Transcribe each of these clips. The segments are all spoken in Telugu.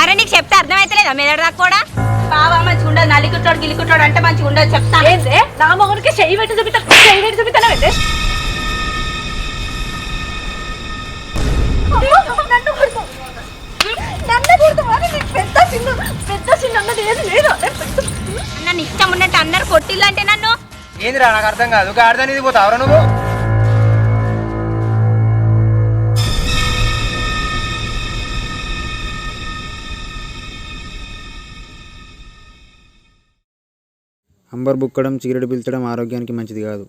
అరే నీకు చెప్తే అర్థమైతలేదా? మెదడు దాకా కూడా? బావా మంచిగా ఉండదు. నలికుట్టాడు గిలికుట్టాడు అంటే మంచిగా ఉండదు. చెప్తా. ఏందే? నా మొగుడికి చెయ్యి పెట్టి చూపిస్తా చెయ్యి పెట్టి చూపిస్తాను ఏందే? నన్ను ఇష్టం ఉన్నట్టు అందరు కొట్టిల్లంటే నన్ను? ఏందిరా నాకు అర్థం కాదు. ఒక ఆడదాని ఇది పోతావురా నువ్వు? అంబర్ బుక్కడం సిగరెట్ పీల్చడం ఆరోగ్యానికి మంచిది కాదు.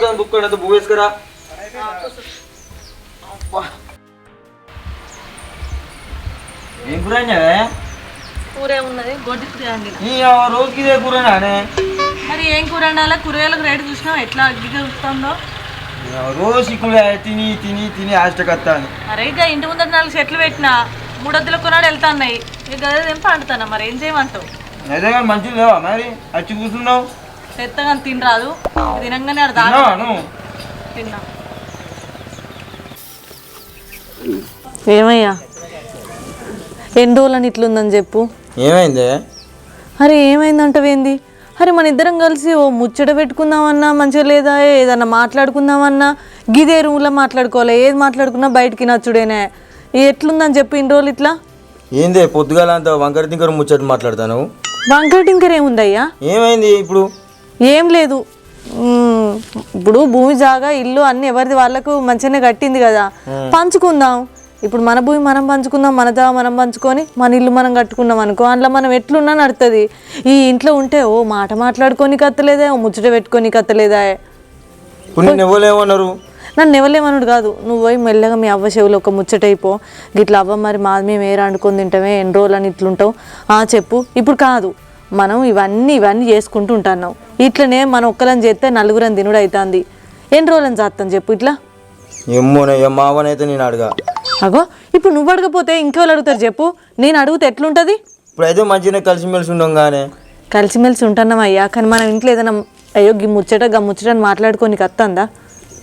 పడుతుంది బుక్ అంత బుక్ వేసుకురా. ఏం కూర అయినావే? కూర ఉన్నది గొడ్డి కూర అండి ఈ ఆ రోజుకి ఇదే కూర నానే మరి ఏం కూర వండాలా? కూరగాయలకు రేటు చూసినావు? ఎట్లా అగ్గిగా చూస్తుందో? రోజు తిని తిని తిని ఆష్టకత్తాను అరే ఇక ఇంటి ముందర నాలుగు చెట్లు పెట్టినా. మూడొద్దుల కొనాడు వెళ్తాన్నాయి. ఇక అదే ఏం పండుతానా మరి? ఏం చేయమంటావు? అదే కానీ మంచిది లేవా మరి? వచ్చి కూర్చున్నావు. పెద్దగా తినరాదు. తినంగానే ఆడ దాకా తిన్నా. ఏమయ్యా? ఎన్ని రోజులని ఇట్లుందని చెప్పు. ఏమైంది? అరే ఏమైందంటవేంది అరే మన ఇద్దరం కలిసి ఓ ముచ్చట పెట్టుకుందామన్నా మంచిగా లేదా? ఏదన్నా మాట్లాడుకుందామన్నా? గిదే రూమ్లో మాట్లాడుకోవాలి? ఏది మాట్లాడుకున్నా బయటికి నచ్చుడేనే ఎట్లుందని చెప్పు ఇన్ని రోజులు ఇట్లా. ఏంది పొద్దుగాల అంత వంకర తింకర ముచ్చట మాట్లాడతాను వంకర టింకర్ ఏముందయ్యా? ఏమైంది ఇప్పుడు? ఏం లేదు. ఇప్పుడు భూమి జాగా ఇల్లు అన్ని ఎవరిది వాళ్ళకు మంచిగానే కట్టింది కదా. పంచుకుందాం. ఇప్పుడు మన భూమి మనం పంచుకుందాం మన జాగా మనం పంచుకొని మన ఇల్లు మనం కట్టుకున్నాం అనుకో అందులో మనం ఎట్లున్నా నడుతుంది. ఈ ఇంట్లో ఉంటే ఓ మాట మాట్లాడుకొని కత్తలేదా ఓ ముచ్చట పెట్టుకొని కత్తలేదా నన్ను ఎవలేమనుడు కాదు. నువ్వు పోయి మెల్లగా మీ అవ్వ చెవులు ఒక ముచ్చటైపో గిట్లా అవ్వ మరి మా మేము ఏ వండుకొని తింటామే ఎన్ని రోజులు అని ఇట్లుంటావు? ఆ చెప్పు. ఇప్పుడు కాదు. మనం ఇవన్నీ ఇవన్నీ చేసుకుంటూ ఉంటున్నాం. ఇట్లనే మనం ఒక్కలని చేస్తే నలుగురం తినుడు అవుతుంది ఎన్ని రోజులని చేస్తాం చెప్పు ఇట్లా? మావనైతే నేను అడగా. అగో ఇప్పుడు నువ్వు అడగపోతే ఇంకెవరు అడుగుతారు చెప్పు. నేను అడిగితే ఎట్లుంటుంది? ఇప్పుడు అయితే మంచిగానే కలిసిమెలిసి ఉండం కానీ కలిసిమెలిసి ఉంటున్నాం అయ్యా కానీ మనం ఇంట్లో ఏదైనా అయ్యో గి ముచ్చట గా ముచ్చట అని మాట్లాడుకోనికి వస్తుందా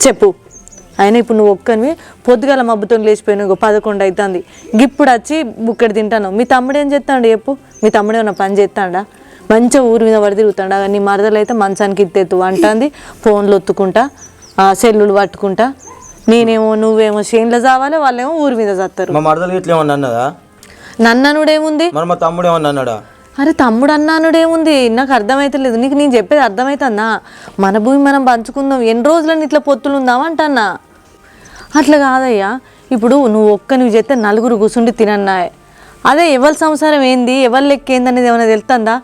చెప్పు. అయినా ఇప్పుడు నువ్వు ఒక్కనివి పొద్దుగాల మబ్బుతో లేచిపోయినావు పదకొండు అవుతుంది ఇప్పుడు వచ్చి బుక్కడి తింటాను. మీ తమ్ముడు ఏం చేస్తాడు చెప్పు? మీ తమ్ముడు ఏమైనా పని చేస్తాడా? మంచిగా ఊరి మీద పడి తిరుగుతాడా? నీ మరదలు అయితే మంచానికి ఇత్తెత్తు అంటుంది. ఫోన్లు ఒత్తుకుంటా ఆ, సెల్లులు పట్టుకుంటా. నేనేమో నువ్వేమో చేన్లో చావాలి వాళ్ళేమో ఊరి మీద చస్తారు మా మరదలు ఇట్లా ఏమన్నా అన్నదా? నన్ననుడేముంది? మరి మా తమ్ముడు ఏమన్నా అన్నాడా? అరే తమ్ముడు అన్నానుడేముంది? నాకు అర్థమైతలేదు. నీకు నేను చెప్పేది అర్థమవుతుందా మన భూమి మనం పంచుకుందాం. ఎన్ని రోజులని ఇట్లా పొత్తులు ఉందాం అంటన్నా. అట్లా కాదయ్యా. ఇప్పుడు నువ్వు ఒక్క నువ్వు చేస్తే నలుగురు కూర్చుండి తినన్నాయ్. అదే ఎవరి సంసారం ఏంది? ఎవరి లెక్క ఏంది అనేది ఏమైనా తెలుస్తుందా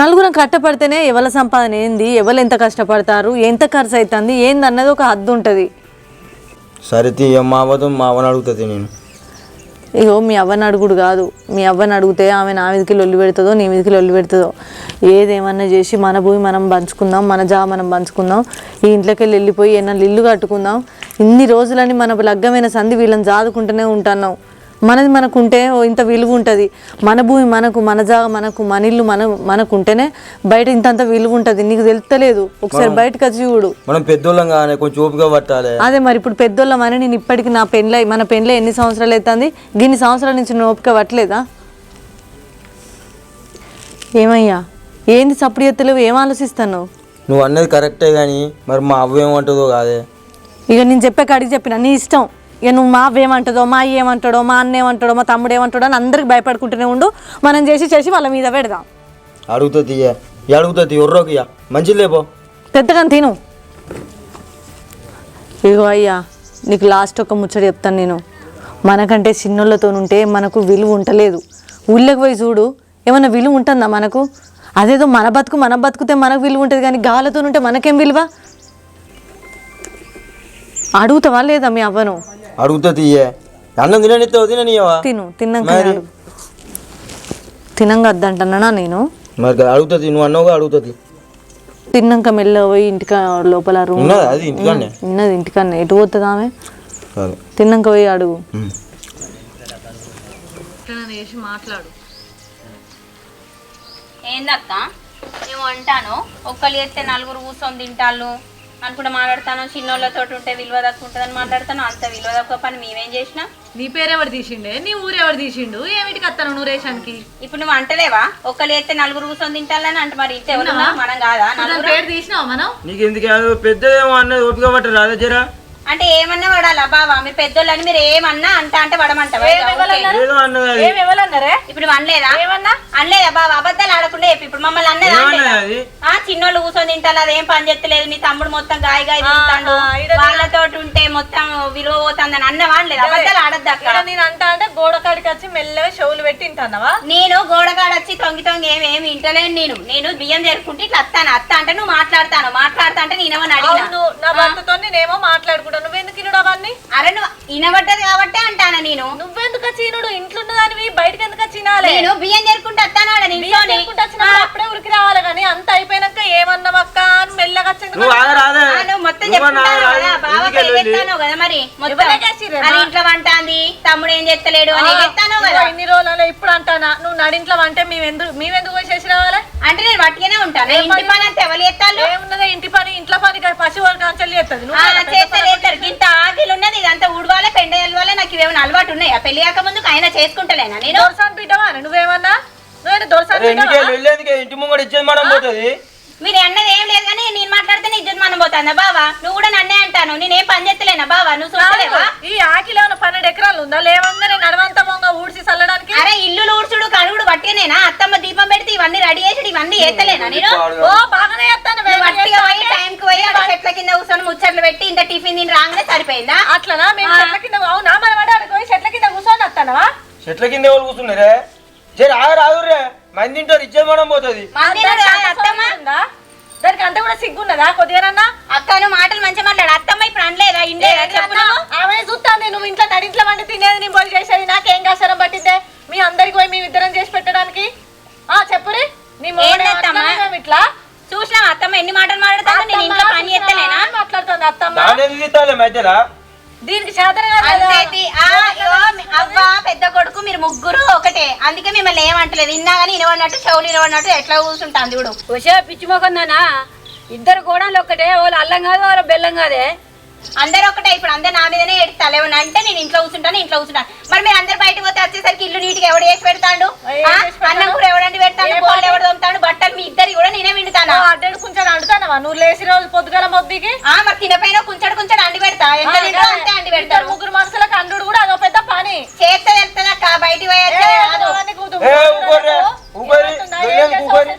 నలుగురం కట్టపడితేనే ఎవరి సంపాదన ఏంది? ఎవరు ఎంత కష్టపడతారు? ఎంత ఖర్చు అవుతుంది ఏంది అన్నది ఒక హద్దు ఉంటుంది. సరే తీ మా అవ్వతో మా అవ్వని అడుగుతుంది నేను. ఇగో మీ అవ్వని అడుగుడు కాదు. మీ అవ్వని అడిగితే ఆమె నా మీదకి లొల్లి పెడుతుందో నీ మీదకి లొల్లి పెడుతుందో. ఏదేమన్నా చేసి మన భూమి మనం పంచుకుందాం మన జా మనం పంచుకుందాం. ఈ ఇంట్లోకి వెళ్ళి వెళ్ళిపోయి ఏమన్నా ఇల్లు కట్టుకుందాం. ఇన్ని రోజులని మన లగ్గమైన సంధి వీళ్ళని జాదుకుంటూనే ఉంటున్నాం మనది మనకుంటే ఓ ఇంత విలువ ఉంటుంది మన భూమి మనకు మన జాగ మనకు మన ఇల్లు మన మనకు ఉంటేనే బయట ఇంతంత విలువ ఉంటుంది నీకు తెలుస్తలేదు ఒకసారి బయటకు వచ్చి చూడు. మనం పెద్దోళ్ళం కానీ కొంచెం ఓపిక పట్టాలి. అదే మరి ఇప్పుడు పెద్దోళ్ళం అని నేను ఇప్పటికి నా పెళ్ళి మన పెళ్ళి ఎన్ని సంవత్సరాలు అవుతుంది గిన్ని సంవత్సరాల నుంచి నువ్వు ఓపిక పట్టలేదా? ఏమయ్యా? ఏంది సప్పుడు ఎత్తలేవు ఏం ఆలోచిస్తాను నువ్వు అన్నది కరెక్టే కానీ మరి మా అవ్వ ఏమంటుందో కాదే. ఇక నేను చెప్పే కాడికి చెప్పిన నీ ఇష్టం. ఇక నువ్వు మా ఏమంటుందో మా ఏమంటాడో మా అన్న ఏమంటాడో మా తమ్ముడు ఏమంటాడో అని అందరికి భయపడుకుంటూనే ఉండు. మనం చేసి చేసి వాళ్ళ మీద పెడదాం. అడుగుతా తీయ. అడుగుతా తీ ఒర్రోకియ మంచిది లేపో పెద్దగా తిను. ఇగో అయ్యా నీకు లాస్ట్ ఒక ముచ్చట చెప్తాను నేను. మనకంటే చిన్నోళ్ళతో ఉంటే మనకు విలువ ఉంటలేదు. ఊళ్ళకి పోయి చూడు ఏమన్నా విలువ ఉంటుందా మనకు? అదేదో మన బతుకు మన బతుకుతే మనకు విలువ ఉంటుంది కానీ గాలతో ఉంటే మనకేం విలువ? అడుగుతావా లేదా మీ అవ్వను? అడుగుతా తీయే. అన్నం తిననిస్తావు? తిననియవా? తిను తిన్నాక మరి? తినంగా వద్దంటున్నానా నేను? మరి అడుగుతుంది నువ్వు అన్నావుగా అడుగుతుంది తిన్నాక మెల్ల పోయి ఇంటికా లోపల రూమ్ ఉన్నదా? అది ఇంటికాడనే? ఉన్నది ఇంటికన్నా ఎటు పోతుంది ఆమె? తిన్నాక పోయి అడుగు. చేసి మాట్లాడు. ఏందక్క? నేను అంటాను ఒక్కళ్ళు చేస్తే నలుగురు కూర్చొని తింటాళ్ళు. అనుకుంటే మాట్లాడతాను. చిన్నోళ్ళతో ఉంటే విలువ తక్కువ ఉంటుందని మాట్లాడతాను. అంత విలువ తక్కువ పని మేమేం చేసినా. నీ పేరు ఎవరు తీసిండే? నీ ఊరు ఎవరు తీసిండు? ఏమిటికి వస్తాను నువ్వు రేషన్కి ఇప్పుడు నువ్వు అంటలేవా? ఒక్కళ్ళు చేస్తే నలుగురు కూర్చొని తింటాలని అంటే మరి ఇంత ఎవరు? మనం కాదా? నలుగురు? పేరు తీసినావా మనం? నీకు ఎందుకు పెద్దదేమో అన్నది ఓపిక పట్టరు అదే జరా? అంటే ఏమన్నా పడాలా బావా మీరు పెద్దోళ్ళని మీరు ఏమన్నా అంట అంటే. ఏదో అన్నది అది. ఎవరన్నారే? ఇప్పుడు అనలేదా? ఏమన్నా? అనలేదా బావా? అబద్ధాలు ఆడకుండా చెప్పు. ఇప్పుడు మమ్మల్ని అన్నదా ఏమన్నది అనలేదా? అది? ఆ చిన్నోళ్ళు కూర్చొని తింటారు అదేం పని చేస్తలేదు. మీ తమ్ముడు మొత్తం గాయ గాయ తింటాడు. వాళ్ళతో ఉంటే మొత్తం విలువ పోతుందని అన్న వాళ్ళలేదు అబద్ధాలు ఆడద్దు అక్కడ నేను అంటా అంటే గోడ కాడికి వచ్చి మెల్లగా షోలు పెట్టి తింటానవా నేను గోడగాడ వచ్చి తొంగి తొంగి ఏమి ఏమి వింటలేను నేను. నేను బియ్యం చేరుకుంటే ఇట్లా వస్తాను అత్త అంటే నువ్వు మాట్లాడతాను. మాట్లాడతా అంటే నేనేమని అడిగినా నా భర్తతో నేనేమో మాట్లాడుకుంటాను నువ్వెందుకు ఇనుడు అవన్నీ అరే నువ్వు వినబడ్డది కాబట్టి అంటాను నేను? నువ్వెందుకు చీనుడు? ఇంట్లో ఉన్నదానివి బయటకు ఎందుకు చినాలే నేను బియ్యం చేరుకుంటే వస్తాను ఆడ నిల్చొని. అప్పుడే ఉరికి రావాలి కానీ అంత అయిపోయినాక ఏమన్నావక్క అని మెల్లగా వచ్చింది నువ్వు ఆ, నువ్వు మొత్తం నువ్వు. కదా బావ ఎందుకు వెళ్ళి? ఎగెత్తాను కదా మరి మొత్తం. ఎవరికి వేసిర్రే? అది ఇంట్లో వంటాంది తమ్ముడు ఏం చేస్తలేడు అని ఎగెత్తాను కదా. ఇన్ని రోజులలో ఇప్పుడు అంటానా? నువ్వు నడింట్లో అంటే మేము ఎందుకు మేమెందుకు పోయి చేసి రావాలి? అంటే నేను పట్టుకునే ఉంటాను ఇంటి పని? అంతా ఎవరు ఎత్తాను ఏమున్నది? ఇంటి పని ఇంట్లో పని కాదు, పశువులు కాంచెల్లి చేస్తుంది. చేస్తారు చేస్తారు ఇంత ఆకిలు ఉన్నది ఇదంతా ఊడవాలే పెండ వెళ్ళాలే నాకు ఇవేమైనా అలవాటు ఉన్నాయా? పెళ్ళి కాక ముందుకు ఆయన చేసుకుంటలేనా నేను? దొరసాని బిడ్డవా? నువ్వేమన్నా? నువ్వేనా దొరసాని వెళ్ళేందుకే ఇంటి ముంగడు ఇచ్చేది మనం పోతుంది. మీరు అన్నది ఏం లేదు కానీ నేను మాట్లాడితే నీ ఇజ్జత్ మనం పోతుందా? బావా నువ్వు కూడా నన్నే అంటాను. నేనేం పని చేస్తలేనా బావా? నువ్వు చూడలేవా ఈ ఆకిలో ఉన్న పన్నెండు ఎకరాలు ఉందా? లేవంగానే నడవంతా మొంగ ఊడ్చి చల్లడానికి? అరే ఇల్లు ఊడ్చుడు కడుగుడు పట్టినేనా? అత్తమ్మ దీపం పెడితే ఇవన్నీ రెడీ చేసి ఇవన్నీ ఎత్తలేనా నేను? ఓ బాగానే చేస్తాను నువ్వు వట్టిగా పోయి టైంకి పోయి అక్కడ చెట్ల కింద కూర్చొని ముచ్చట్లు పెట్టి ఇంత టిఫిన్ తిని రాగానే సరిపోయిందా? అట్లనా? మేము చెట్ల కింద అవునా? మనం అడిగి పోయి చెట్ల కింద కూర్చొని వస్తానవా? చెట్ల కింద ఎవరు కూర్చున్నారే? మంది తింటారు ఇచ్చేది మనం పోతుంది. అత్తమ్మ దానికి అంత కూడా సిగ్గున్నదా? కొద్దిగానన్నా అక్కను మాటలు మంచిగా మాట్లాడు. అత్తమ్మ ఇప్పుడు అనలేదా? నువ్వు. ఆమె చూస్తాను నువ్వు ఇంట్లో నడింట్లో వండి తినేది నేను పోయి చేసేది. నాకేం కసరం పట్టిందే? మీ అందరికి పోయి మీ ఇద్దరం చేసి పెట్టడానికి? ఆ చెప్పురి నీ ఇట్లా? చూసినావా అత్తమ్మ? ఎన్ని మాటలు మాట్లాడతాను నేను ఇంట్లో పని చేస్తలేనా? మాట్లాడుతుంది అత్తమ్మ. మధ్యలో? దీనికి అవ్వ పెద్ద కొడుకు మీరు ముగ్గురు ఒకటే. అందుకే మిమ్మల్ని ఏమంటలేదు. ఇన్నా కానీ ఇనవన్నట్టు చెవులు ఇనవన్నట్టు ఎట్లా కూర్చుంటాను చూడు. వచ్చే పిచ్చి మొకందానా ఇద్దరు కోడలు ఒక్కటే వాళ్ళు అల్లం కాదు వాళ్ళ బెల్లం కాదే? అందరు ఒకటే. ఇప్పుడు అందరు నా మీదనే ఏమన్నా అంటే నేను ఇంట్లో కూర్చుంటాను ఇంట్లో కూర్చుంటాను మరి మీరు అందరు బయటకు పోతే వచ్చేసరికి ఇల్లు నీటిగా ఎవడు చేసి పెడతాడు? అన్నం కూర ఎవడండి పెడతాడు? పని? ఎవడు తోముతాడు? బట్టలు మీ ఇద్దరు కూడా నేనే విండుతాను ఓ అడ్డడు కొంచెం అంటున్నావా నువ్వు లేచి రోజు పొద్దుగల మొద్దికి ఆ మరి తినపైన కుంచడు కుంచడు అండి పెడతా. ఎంత తింటో అంతే అండి ఇద్దరు పెడతారు ముగ్గురు మనుషులకు అండు కూడా అదో పెద్ద పని. చేస్తే బయటికి దొయ్యం ఊకోరి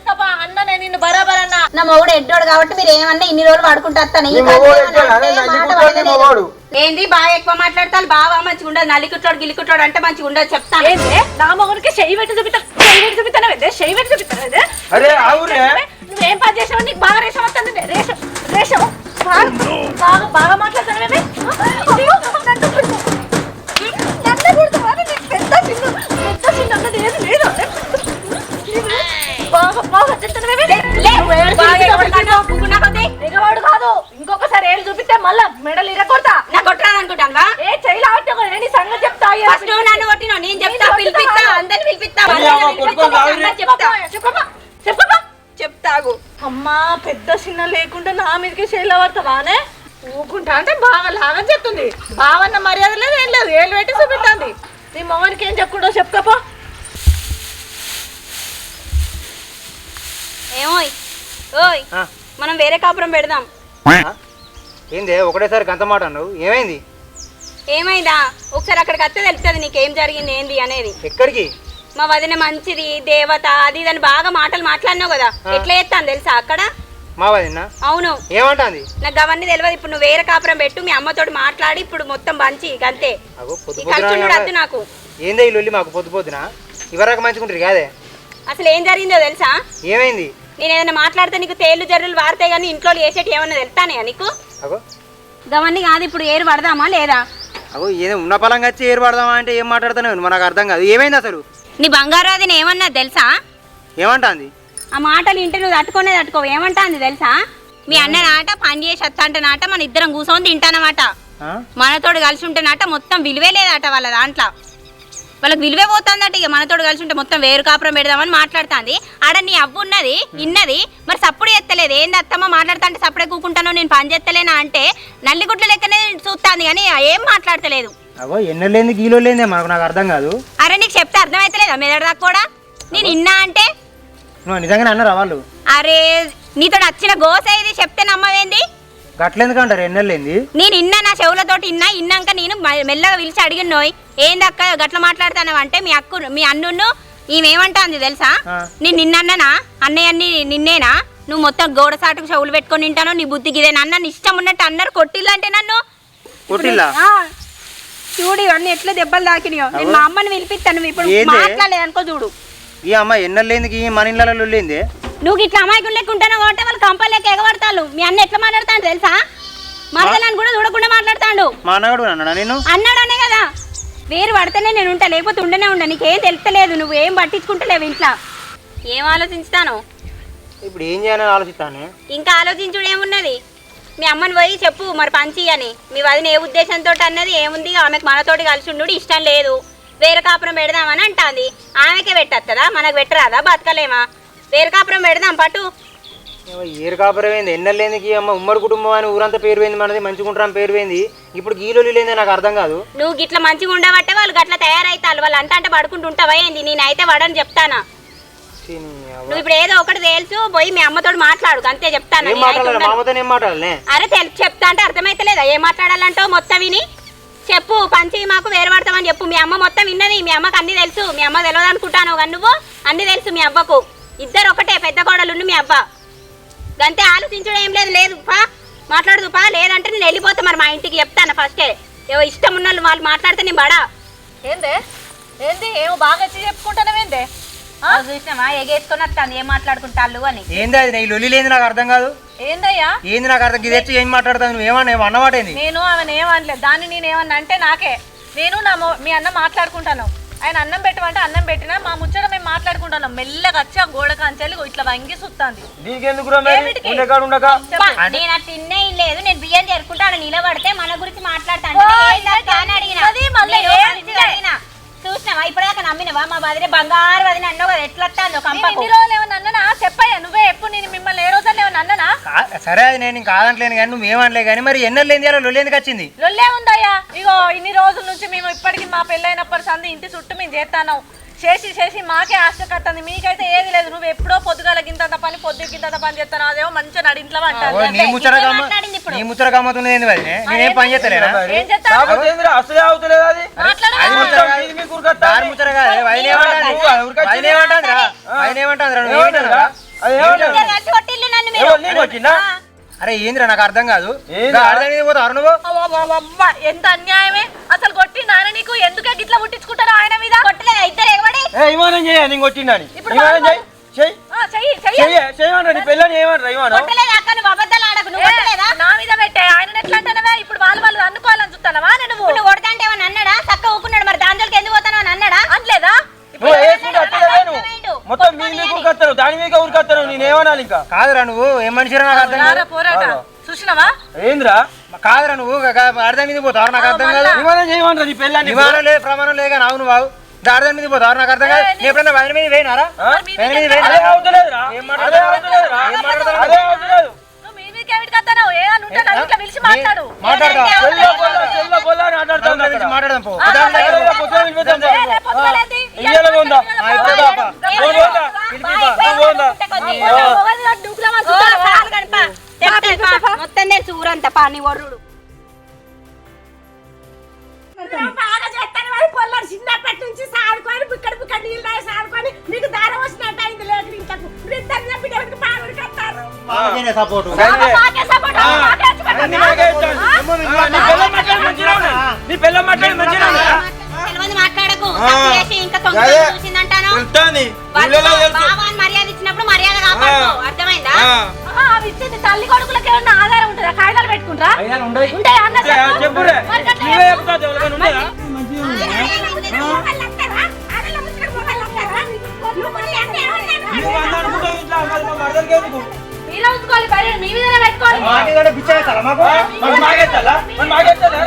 అన్న నేను నిన్ను బరాబర్ అన్న. నా మొగుడు ఎడ్డోడు కాబట్టి మీరు ఏమన్నా ఇన్ని రోజులు వాడుకుంటా వస్తాను. ఏంది? బాగా ఎక్కువ మాట్లాడతాను బాగా మంచిగా ఉండదు. నలికుట్టాడు గిలికుట్టాడు అంటే మంచిగా ఉండదు. చెప్తాను నా మొగుడికి చెయ్యి పెట్టి చూపిస్తా. చెయ్యి పెట్టి చూపిస్తాను ఏంటి చెయ్యి పెట్టి చూపిస్తాను అరే నువ్వేం పని చేసావు? నీకు బాగా రేషం వస్తుంది. రేషం రేషం. బాగా బాగా మాట్లాడతాను ఇంకొకసారి ఏళ్ళు చూపిస్తే మళ్ళా మెడలు ఇరగొడతా నా అనుకుంటాను ఏ చెయ్యి లావట్టే నేను సంగతి చెప్తా ఫస్ట్ నన్ను నేను చెప్తా. పిలిపిస్తా అందరిని పిలిపిస్తా చెప్తా చెప్తాగు అమ్మా పెద్ద చిన్న లేకుండా నా మీదకి చేయిలో పడతావానే ఊకుంటా అంటే బాగా లాగని చెప్తుంది. బావన్న మర్యాద లేదు ఏం లేదు ఏళ్ళు పెట్టి చూపిస్తుంది నీ మొగనికి ఏం చెప్పుకుంటో చెప్పుకోపో ఏమోయ్ ఓయ్ మనం వేరే కాపురం పెడదాం. ఏంది ఒకటేసారి గంత మాట అన్నావు? ఏమైంది? ఏమైందా? ఒకసారి అక్కడికి వస్తే తెలుస్తుంది నీకేం జరిగింది ఏంది అనేది. ఎక్కడికి? మా వదిన మంచిది దేవత అది ఇది అని బాగా మాటలు మాట్లాడినావు కదా. ఎట్లా చేస్తాను తెలుసా అక్కడ? మా వదిన అవును. ఏమంటాంది? నాకు అవన్నీ తెలియదు ఇప్పుడు నువ్వు వేరే కాపురం పెట్టు మీ అమ్మతోటి మాట్లాడి ఇప్పుడు మొత్తం మంచి అంతే. వద్దు నాకు. ఏందే ఈ లొల్లి మాకు పొద్దు పొద్దున? ఇవరకు మంచుకుంటారు కాదే? అసలు ఏం జరిగిందో తెలుసా? ఏమైంది? నేను ఏదైనా మాట్లాడితే నీకు తేళ్ళు జర్రులు వాడతాయి కానీ ఇంట్లో వేసేటి ఏమన్నా తెలుస్తానే నీకు? గవన్నీ కాదు ఇప్పుడు ఏరు పడదామా లేదా? అగో ఏదో ఉన్న పలంగా వచ్చి ఏరు పడదామా అంటే ఏం మాట్లాడుతున్నావు మనకు అర్థం కాదు. ఏమైంది అసలు? నీ బంగారాదిని ఏమన్నా తెలుసా? ఏమంటాంది? ఆ మాటలు ఇంటి నువ్వు తట్టుకునే తట్టుకో ఏమంటాంది తెలుసా? మీ అన్న నాట పని చేసి వస్తా నాట మన ఇద్దరం కూర్చొని తింటానమాట? మనతోడు కలిసి ఉంటే నాట మొత్తం విలువే లేదట వాళ్ళ దాంట్లో. వాళ్ళకి విలువే పోతుందట ఇక మనతోడు కలిసి ఉంటే మొత్తం వేరు కాపురం పెడదామని మాట్లాడుతుంది. ఆడ నీ అవ్వు ఉన్నది ఇన్నది మరి సప్పుడు ఎత్తలేదు ఏంది అత్తమ్మ మాట్లాడుతా అంటే సప్పుడే కూకుంటాను నేను పని చేస్తలేనా అంటే నల్లిగుడ్ల లెక్కనే చూస్తాంది కానీ ఏం మాట్లాడతలేదు. అగో ఎన్నో లేని గీలో లేదే మనకు నాకు అర్థం కాదు. అరే నీకు చెప్తే అర్థమైతలేదా మెదడు దాకా కూడా? నేను ఇన్నా అంటే నువ్వు నిజంగానే అన్నారా వాళ్ళు? అరే నీతో వచ్చిన గోస ఇది చెప్తే నమ్మవేంది? గట్లెందుకు అంటారు? ఎన్నో లేనిది నేను ఇన్నా నా చెవులతోటి ఇన్నా ఇన్నాక నేను మ- మెల్లగా పిలిచి అడిగినోయ్. ఏందక్క గట్ల మాట్లాడతాను అంటే మీ అక్కు మీ అన్నును ఈమెమంటాంది తెలుసా? ఆ. నేను నిన్నన్నా అన్నయ్య అన్ని నిన్నేనా? నువ్వు మొత్తం గోడ సాటుకు చెవులు పెట్టుకొని తింటాను నీ బుద్ధికి ఇదే నన్ను ఇష్టం ఉన్నట్టు అన్నారు. కొట్టిల్లంటే నన్ను? కొట్టిల్లా? ఆ, చూడు ఇవన్నీ ఎట్లా దెబ్బలు తాకినాయో. నేను మా అమ్మని పిలిపిస్తాను ఇప్పుడు ఏంది? మాట్లాడలేదనుకో చూడు. ఈ అమ్మ ఎన్నో లేనిది మన ఇళ్ళలో లేనిదే? నువ్వు ఇట్లా అమాయకులు లెక్క ఉంటాను కాబట్టి వాళ్ళు కంపల్లోకి ఎగబడతాను మీ అన్న ఎట్లా మాట్లాడతాడు తెలుసా? మరదలని కూడా చూడకుండా మాట్లాడతాడు. మా అన్నగాడు అన్నాడా నేను అన్నాడనే కదా. వేరు పడితేనే నేను ఉంటా లేకపోతే ఉండనే ఉండా. నీకేం తెలుస్తలేదు నువ్వు ఏం పట్టించుకుంటలేవు ఇంట్లో. ఏం ఆలోచించుతాను? ఇప్పుడు ఏం చేయాలని ఆలోచిస్తాను? ఇంకా ఆలోచించుడు ఏమున్నది? మీ అమ్మని పోయి చెప్పు మరి పంచి అని మీ వదిన ఏ ఉద్దేశంతో అన్నది ఏముంది? ఆమెకు మనతోటి కలిసి ఉండు ఇష్టం లేదు. వేరే కాపురం పెడదామని అంటాంది. ఆమెకే పెట్టత్తదా? మనకు పెట్టరాదా? బతకలేమా? వేరే కాపురం పెడదాం పట్టు. ఏరు కాపురమైంది ఎన్నో లేనికి అమ్మ? ఉమ్మడి కుటుంబం అని ఊరంతా పేరు పోయింది మనది మంచిగుంటాం పేరు పోయింది. ఇప్పుడు గీలోలి లేదే నాకు అర్థం కాదు. నువ్వు గిట్ల మంచిగా ఉండబట్టే వాళ్ళు గట్ల తయారైతారు. వాళ్ళు అంట అంటే పడుకుంటూ ఉంటావా ఏంది? నేనైతే పడని చెప్తానా. నువ్వు ఇప్పుడు ఏదో ఒకటి తెలుసు పోయి మీ అమ్మతోటి మాట్లాడు అంతే చెప్తాను అరే చెప్తా అంటే అర్థమైతలేదా? ఏం మాట్లాడాలంటావు మొత్తం విని? చెప్పు పంచి మాకు వేరు పడతామని చెప్పు. మీ అమ్మ మొత్తం విన్నది మీ అమ్మకు అన్ని తెలుసు. మీ అమ్మ తెలియదు అనుకుంటాను. కానీ నువ్వు అన్ని తెలుసు మీ అవ్వకు. ఇద్దరు ఒకటే పెద్ద కోడలు మీ అవ్వ. గంతే ఆలోచించడం ఏం లేదు. లేదు పా మాట్లాడదు పా. లేదంటే నేను వెళ్ళిపోతా మరి మా ఇంటికి. చెప్తాను ఫస్టే ఏవో ఇష్టం ఉన్న వాళ్ళు మాట్లాడితే నేను బడా ఏందే? ఏంది? ఏమో బాగా వచ్చి ఎగేసుకొని వస్తాను ఏం మాట్లాడుకుంటాళ్ళు అని. ఏంది అది? నీ లొల్లి లేని నాకు అర్థం కాదు. ఏందయ్యా? ఏంది నాకు అర్థం? ఇది వచ్చి ఏం మాట్లాడతావు? నువ్వు ఏమన్నా ఏమో అన్నమాట ఏంది? నేను ఆమెను ఏమనలేదు దాన్ని నేను ఏమన్నా అంటే నాకే. నేను నా మొ- మీ అన్న మాట్లాడుకుంటాను. ఆయన అన్నం పెట్టమంటే అన్నం పెట్టినా మా ముచ్చట మేము మాట్లాడుకుంటున్నాం మెల్లగా వచ్చి ఆ గోడ కాంచెల్లి ఇట్లా వంగి సుత్తాంది. దీనికెందుకు రా మరి? ఏమిటికి? ఉండకాడు ఉండక. అబ్బా, నేను అట్లా తిన్నే లేదు. నేను బియ్యం చేరుకుంటాను నిలబడితే మన గురించి మాట్లాడతాను ఓ, అడిగిన. అది మళ్ళీ నేను ఏం మంచిగా అడిగిన. చూసినావా? ఇప్పటిదాకా నమ్మినవా? మా వదిలే బంగారు వదిన అన్నో కదా ఎట్లా వస్తాందో నేను కంపకు. ఇన్ని రోజులు ఏమన్నా అన్ననా? చెప్పయ్యా నువ్వే ఎప్పుడు నేను మిమ్మల్ని ఏ ఏమన్నా అన్ననా? కా- సరే అది నేను ఇంకా కాదంటలేను కానీ నువ్వు ఏమనలే కానీ మరి ఎన్నో లేని లొల్లి ఎందుకు వచ్చింది? లొల్లే ఉందయ్యా. ఇగో ఇన్ని రోజుల నుంచి మేము ఇప్పటికి మా పెళ్ళైనప్పటి సంది ఇంటి చుట్టూ మేము చేస్తాను చేసి చేసి మాకే ఆశ కట్టింది మీకైతే ఏది లేదు. నువ్వు ఎప్పుడో పొద్దుగాల గింతంత పని పొద్దు గింతంత పని చేస్తాను అదేమో మంచిగా నడింట్లో ఓ, అంటాను నీ ముచ్చట గమ్మ మాట్లాడింది ఇప్పుడు. నీ ముచ్చట గమ్మతున్నది ఏంది వదినే? నేనేం పని చేస్తలేనా ఏం చేస్తా కాకపోతే ఏందిరా అసలే అవుతలేదు అది? మాట్లాడు అది ముచ్చట మొత్తం కాదు. అరే ఏందిరా నాకు అర్థం కాదు. పోతావు నువ్వు? ఎంత అన్యాయమే. అసలు కొట్టి నాన్న నీకు? ఎందుకే గిట్లా పుట్టించుకుంటారు ఆయన మీద? కొట్టలేదా? ఇద్దరు ఎగబడి చేయ నేను చేయి. నీ మీద పెట్టే ఆయన ఎట్లా అంటానవే? ఇప్పుడు వాళ్ళు వాళ్ళు అనుకోవాలని చూస్తానవా నువ్వు నువ్వు కొడతా అంటే ఏమన్నా అన్నాడా చక్క జోలికి ఎందుకు పోతాను అని అన్నాడా? అనలేదా? నువ్వు వేసుకుంటే అట్లే నువ్వు. మొత్తం మీ మీకు ఉరికత్తారు దాని మీద ఉరికత్తారు నేను ఏమనాలి ఇంకా? కాదురా నువ్వు ఏం మనిషిరా నాకు అర్థం కాదు? రారా పోరాట. చూసినావా? ఏందిరా? కాదురా నువ్వు గా- అర్థం మీద పోతావు నాకు అర్థం కాదు. చేయమంటారా నీ లేదు ప్రమాణం లేదు కానీ అవును బావు అర్థం మీద పోతావు నాకు అర్థం కాదు. నేను ఎప్పుడైనా వదిన మీద వేయినారా? వదిన మీద అదే వేయినారా? అవుతలేదురా ఏం అదే మాట్లాడతావు? అవుతలేదురా ఏం మాట్లాడతావు? అదే అవుతలేదు. నువ్వు మీ మీదకి ఏమిటి కత్తావు ఏ అని ఉంటే నన్ను ఇట్లా పిలిచి మాట్లాడు. మాట్లాడతా చెల్లో బొల్ల చెల్లో బొల్ల మొత్తం తెలుసు ఊరంతా పాని ఒర్రుడు బాగా చేస్తాను వాడి పొల్లాడు చిన్నప్పటి నుంచి సాదుకొని బిక్కడ బిక్కడ నీళ్ళు తాగి సాదుకొని నీకు దారం వచ్చినట్టు అయింది లేదు ఇంతకు ఇద్దరు బిడ్డకి పావుడు కట్టారు సపోర్టు నీ పిల్ల మాట్లాడి మంచిగా. తెలియదు మాట్లాడకు. తప్పు చేసి ఇంకా. చూసిందంటాను. మర్యాద ఇచ్చినప్పుడు మర్యాద కాపాడుకో. అర్థమైందా? ఆ. ఆ, అవి ఇచ్చేది తల్లి కొడుకులకి ఏమన్నా ఆధారం ఉంటుందా? కాగితాలు ఉంటాయా అన్న చెప్పురే, గట్ల నువ్వే ఎవరికైనా అన్న అనుకుంటావు ఇట్లా మరదలకి ఎందుకు మీదనే ఉంచుకోవాలి మీ మీదనే పెట్టుకోవాలి మాకేదైనా పిచ్చేస్తారా మాకు మరి మాకేస్తారా మరి మాకేస్తారా